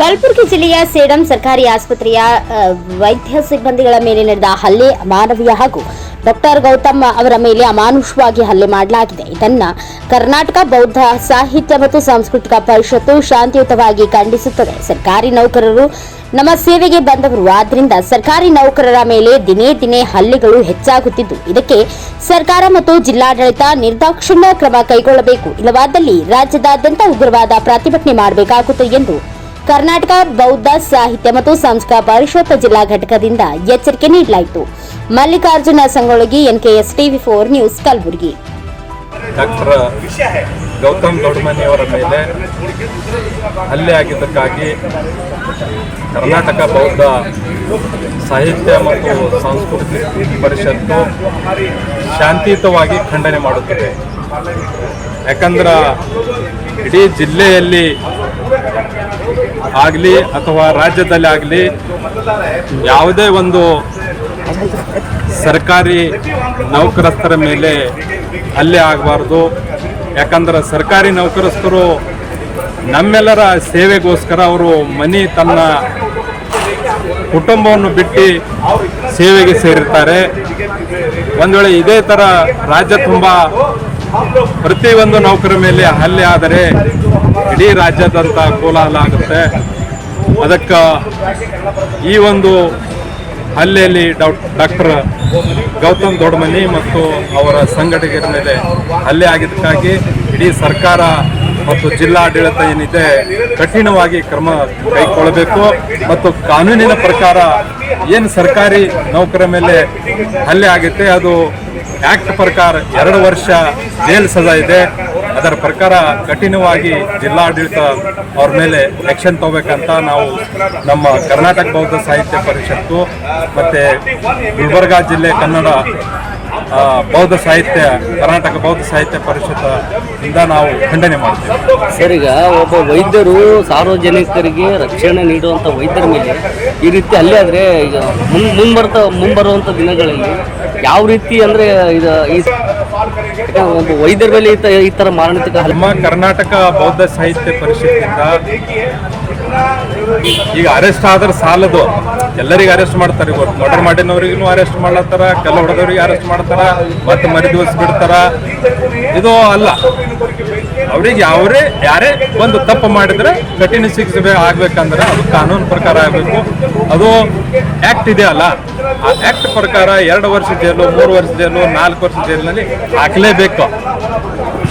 ಕಲಬುರಗಿ ಜಿಲ್ಲೆಯ ಸೇಡಂ ಸರ್ಕಾರಿ ಆಸ್ಪತ್ರೆಯ ವೈದ್ಯ ಸಿಬ್ಬಂದಿಗಳ ಮೇಲೆ ನಡೆದ ಹಲ್ಲೆ ಅಮಾನವೀಯ ಹಾಗೂ ಡಾಕ್ಟರ್ ಗೌತಮ್ ಅವರ ಮೇಲೆ ಅಮಾನುಷವಾಗಿ ಹಲ್ಲೆ ಮಾಡಲಾಗಿದೆ. ಇದನ್ನು ಕರ್ನಾಟಕ ಬೌದ್ಧ ಸಾಹಿತ್ಯ ಮತ್ತು ಸಾಂಸ್ಕೃತಿಕ ಪರಿಷತ್ತು ಶಾಂತಿಯುತವಾಗಿ ಖಂಡಿಸುತ್ತದೆ. ಸರ್ಕಾರಿ ನೌಕರರು ನಮ್ಮ ಸೇವೆಗೆ ಬಂದವರು. ಆದ್ದರಿಂದ ಸರ್ಕಾರಿ ನೌಕರರ ಮೇಲೆ ದಿನೇ ದಿನೇ ಹಲ್ಲೆಗಳು ಹೆಚ್ಚಾಗುತ್ತಿದ್ದು, ಇದಕ್ಕೆ ಸರ್ಕಾರ ಮತ್ತು ಜಿಲ್ಲಾಡಳಿತ ನಿರ್ದಾಕ್ಷಿಣ್ಯ ಕ್ರಮ ಕೈಗೊಳ್ಳಬೇಕು. ಇಲ್ಲವಾದಲ್ಲಿ ರಾಜ್ಯದಾದ್ಯಂತ ಉಗ್ರವಾದ ಪ್ರತಿಭಟನೆ ಮಾಡಬೇಕಾಗುತ್ತದೆ ಎಂದು ಕರ್ನಾಟಕ ಬೌದ್ಧ ಸಾಹಿತ್ಯ ಮತ್ತು ಸಂಸ್ಕೃತ ಪರಿಷತ್ ಜಿಲ್ಲಾ ಘಟಕದಿಂದ ಎಚ್ಚರಿಕೆ ನೀಡಲಾಯಿತು. Mallikarjuna Sangolagi NKS TV four news Kalaburagi. Doctor Gautam Doddamani ಅವರ ಮೇಲೆ ಹಲ್ಲೆ ಆಗಿದ್ದಕ್ಕಾಗಿ ಕರ್ನಾಟಕ ಬೌದ್ಧ ಸಾಹಿತ್ಯ ಮತ್ತು ಸಾಂಸ್ಕೃತಿಕ ಪರಿಷತ್ತು ಶಾಂತಿಯುತವಾಗಿ ಖಂಡನೆ ಮಾಡುತ್ತದೆ. ಯಾಕಂದ್ರೆ ಇಡೀ ಜಿಲ್ಲೆಯಲ್ಲಿ ಆಗಲಿ ಅಥವಾ ರಾಜ್ಯದಲ್ಲಿ ಆಗಲಿ ಯಾವುದೇ ಒಂದು ಸರ್ಕಾರಿ ನೌಕರಸ್ಥರ ಮೇಲೆ ಹಲ್ಲೆ ಆಗಬಾರ್ದು. ಯಾಕಂದ್ರೆ ಸರ್ಕಾರಿ ನೌಕರಸ್ಥರು ನಮ್ಮೆಲ್ಲರ ಸೇವೆಗೋಸ್ಕರ ಅವರು ಮನಿ ತನ್ನ ಕುಟುಂಬವನ್ನು ಬಿಟ್ಟು ಸೇವೆಗೆ ಸೇರಿರ್ತಾರೆ. ಒಂದು ವೇಳೆ ಇದೇ ಥರ ರಾಜ್ಯ ತುಂಬ ಪ್ರತಿಯೊಂದು ನೌಕರ ಮೇಲೆ ಹಲ್ಲೆ ಆದರೆ ಇಡೀ ರಾಜ್ಯದಂತ ಕೋಲಾಹಲ ಆಗುತ್ತೆ. ಅದಕ್ಕೆ ಈ ಒಂದು ಹಲ್ಲೆಯಲ್ಲಿ ಡಾಕ್ಟರ್ ಗೌತಮ್ ದೊಡ್ಡಮನಿ ಮತ್ತು ಅವರ ಸಂಘಟಕರ ಮೇಲೆ ಹಲ್ಲೆ ಆಗಿದ್ದಕ್ಕಾಗಿ ಇಡೀ ಸರ್ಕಾರ ಮತ್ತು ಜಿಲ್ಲಾಡಳಿತ ಏನಿದೆ ಕಠಿಣವಾಗಿ ಕ್ರಮ ಕೈಗೊಳ್ಳಬೇಕು ಮತ್ತು ಕಾನೂನಿನ ಪ್ರಕಾರ ಏನು ಸರ್ಕಾರಿ ನೌಕರ ಮೇಲೆ ಹಲ್ಲೆ ಆಗುತ್ತೆ ಅದು ಆಕ್ಟ್ ಪ್ರಕಾರ ಎರಡು ವರ್ಷ ಜೈಲು ಸಜಾ ಇದೆ. ಅದರ ಪ್ರಕಾರ ಕಠಿಣವಾಗಿ ಜಿಲ್ಲಾಡಳಿತ ಅವ್ರ ಮೇಲೆ ಆ್ಯಕ್ಷನ್ ತಗೋಬೇಕಂತ ನಾವು ನಮ್ಮ ಕರ್ನಾಟಕ ಬೌದ್ಧ ಸಾಹಿತ್ಯ ಪರಿಷತ್ತು ಮತ್ತು ಗುಲ್ಬರ್ಗಾ ಜಿಲ್ಲೆ ಕನ್ನಡ ಬೌದ್ಧ ಸಾಹಿತ್ಯ ಕರ್ನಾಟಕ ಬೌದ್ಧ ಸಾಹಿತ್ಯ ಪರಿಷತ್ ಇಂದ ನಾವು ಖಂಡನೆ ಮಾಡ್ತೀವಿ. ಸರ್ ಈಗ ಒಬ್ಬ ವೈದ್ಯರು ಸಾರ್ವಜನಿಕರಿಗೆ ರಕ್ಷಣೆ ನೀಡುವಂಥ ವೈದ್ಯರ ಮೇಲೆ ಈ ರೀತಿ ಅಲ್ಲೇ ಆದರೆ ಈಗ ಮುನ್ ಮುಂಬರ್ತ ಮುಂಬರುವಂಥ ದಿನಗಳಲ್ಲಿ ಯಾವ ರೀತಿ ಅಂದರೆ ಇದು ಈ ಒಬ್ಬ ವೈದ್ಯರ ಮೇಲೆ ಈ ಥರ ಮಾರಣಾಂತಿಕ ನಮ್ಮ ಕರ್ನಾಟಕ ಬೌದ್ಧ ಸಾಹಿತ್ಯ ಪರಿಷತ್ತಿಂದ ಈಗ ಅರೆಸ್ಟ್ ಆದ್ರೆ ಸಾಲದು. ಎಲ್ಲರಿಗೆ ಅರೆಸ್ಟ್ ಮಾಡ್ತಾರೆ ಇವತ್ತು. ಮರ್ಡರ್ ಮಾಡಿನವರಿಗೂ ಅರೆಸ್ಟ್ ಮಾಡ್ಲತ್ತಾರ, ಕೆಲ ಹೊಡೆದವ್ರಿಗೆ ಅರೆಸ್ಟ್ ಮಾಡ್ತಾರ ಮತ್ತೆ ಮರಿ ದಿವಸ ಬಿಡ್ತಾರ. ಇದು ಅಲ್ಲ. ಅವರಿಗೆ ಯಾವರೇ, ಯಾರೇ ಒಂದು ತಪ್ಪು ಮಾಡಿದ್ರೆ ಕಠಿಣ ಶಿಕ್ಷೆ ಆಗ್ಬೇಕಂದ್ರೆ ಅದು ಕಾನೂನು ಪ್ರಕಾರ ಆಗಬೇಕು. ಅದು ಆಕ್ಟ್ ಇದೆ ಅಲ್ಲ. ಆ ಆಕ್ಟ್ ಪ್ರಕಾರ ಎರಡು ವರ್ಷ ಜೈಲು, ಮೂರು ವರ್ಷ ಜೈಲು, ನಾಲ್ಕು ವರ್ಷ ಜೈಲಿನಲ್ಲಿ ಹಾಕಲೇಬೇಕು.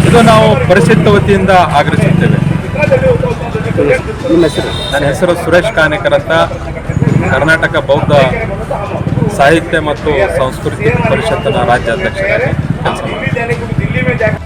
ಇದು ನಾವು ಪರಿಸ್ಥಿತಿ ವತಿಯಿಂದ ಆಗ್ರಹಿಸುತ್ತೇವೆ. ನನ್ನ ಹೆಸರು ಸುರೇಶ್ ಕಾನೇಕರ್ ಅಂತ ಕರ್ನಾಟಕ ಬೌದ್ಧ ಸಾಹಿತ್ಯ ಮತ್ತು ಸಾಂಸ್ಕೃತಿಕ ಪರಿಷತ್ತಿನ ರಾಜ್ಯಾಧ್ಯಕ್ಷರಾಗಿ ಕೆಲಸ